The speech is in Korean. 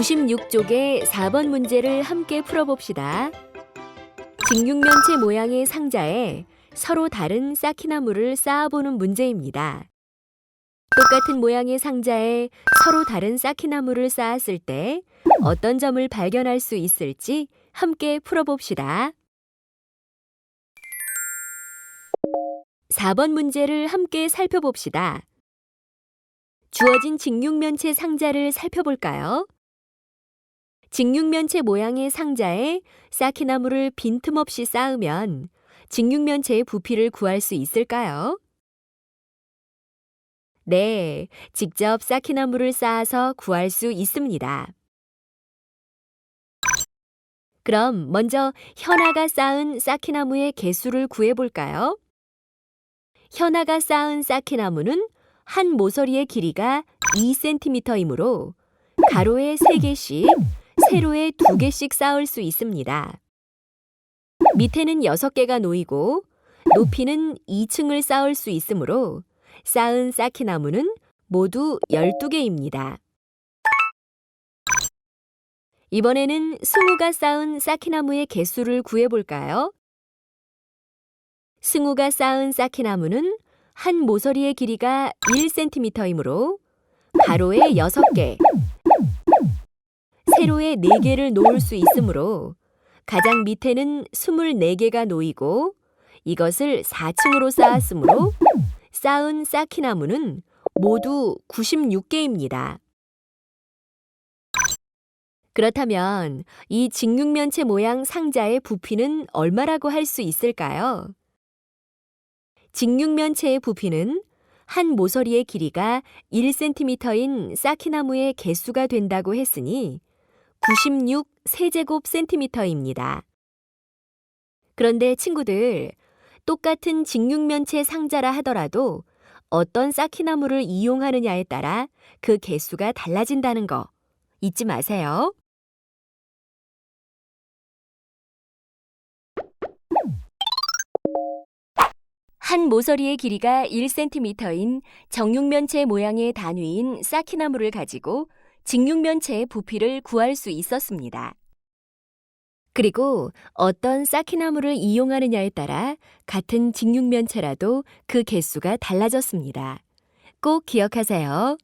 96쪽의 4번 문제를 함께 풀어봅시다. 직육면체 모양의 상자에 서로 다른 쌓기나무를 쌓아보는 문제입니다. 똑같은 모양의 상자에 서로 다른 쌓기나무를 쌓았을 때 어떤 점을 발견할 수 있을지 함께 풀어봅시다. 4번 문제를 함께 살펴봅시다. 주어진 직육면체 상자를 살펴볼까요? 직육면체 모양의 상자에 쌓기나무를 빈틈없이 쌓으면 직육면체의 부피를 구할 수 있을까요? 네, 직접 쌓기나무를 쌓아서 구할 수 있습니다. 그럼 먼저 현아가 쌓은 쌓기나무의 개수를 구해볼까요? 현아가 쌓은 쌓기나무는 한 모서리의 길이가 2cm이므로 가로에 3개씩, 세로에 2개씩 쌓을 수 있습니다. 밑에는 6개가 놓이고 높이는 2층을 쌓을 수 있으므로 쌓은 쌓기나무는 모두 12개입니다. 이번에는 승우가 쌓은 쌓기나무의 개수를 구해볼까요? 승우가 쌓은 쌓기나무는 한 모서리의 길이가 1cm이므로 가로에 6개, 세로에 4개를 놓을 수 있으므로 가장 밑에는 24개가 놓이고 이것을 4층으로 쌓았으므로 쌓은 쌓기나무는 모두 96개입니다. 그렇다면 이 직육면체 모양 상자의 부피는 얼마라고 할 수 있을까요? 직육면체의 부피는 한 모서리의 길이가 1cm인 쌓기나무의 개수가 된다고 했으니 96 세제곱 센티미터입니다. 그런데 친구들, 똑같은 직육면체 상자라 하더라도 어떤 쌓기나무를 이용하느냐에 따라 그 개수가 달라진다는 거 잊지 마세요. 한 모서리의 길이가 1cm인 정육면체 모양의 단위인 쌓기나무를 가지고 직육면체의 부피를 구할 수 있었습니다. 그리고 어떤 쌓기나무를 이용하느냐에 따라 같은 직육면체라도 그 개수가 달라졌습니다. 꼭 기억하세요.